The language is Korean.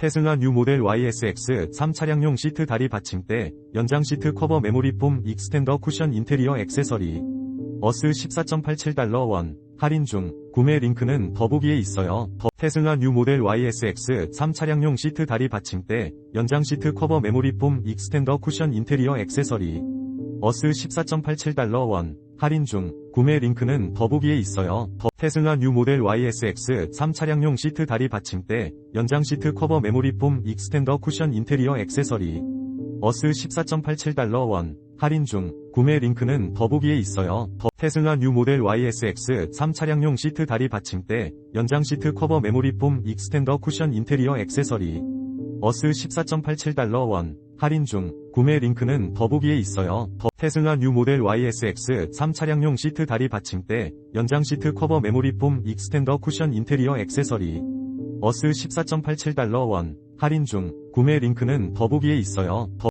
테슬라 뉴 모델 YSX3 차량용 시트 다리 받침대, 연장 시트 커버 메모리 폼 익스텐더 쿠션 인테리어 액세서리. 어스 14.87달러 원. 할인 중. 구매 링크는 더보기에 있어요. 더 테슬라 뉴 모델 YSX3 차량용 시트 다리 받침대, 연장 시트 커버 메모리 폼 익스텐더 쿠션 인테리어 액세서리. 어스 14.87달러 원. 할인 중. 구매 링크는 더보기에 있어요. 더 테슬라 뉴 모델 YSX3 차량용 시트 다리 받침대, 연장 시트 커버 메모리 폼 익스텐더 쿠션 인테리어 액세서리. 어스 14.87달러 원. 할인 중. 구매 링크는 더보기에 있어요. 더 테슬라 뉴 모델 YSX3 차량용 시트 다리 받침대, 연장 시트 커버 메모리 폼 익스텐더 쿠션 인테리어 액세서리. 어스 14.87달러 원. 할인 중. 구매 링크는 더보기에 있어요. 더 테슬라 뉴 모델 YSX3 차량용 시트 다리 받침대, 연장 시트 커버 메모리 폼 익스텐더 쿠션 인테리어 액세서리. 어스 14.87달러 원. 할인 중. 구매 링크는 더보기에 있어요. 더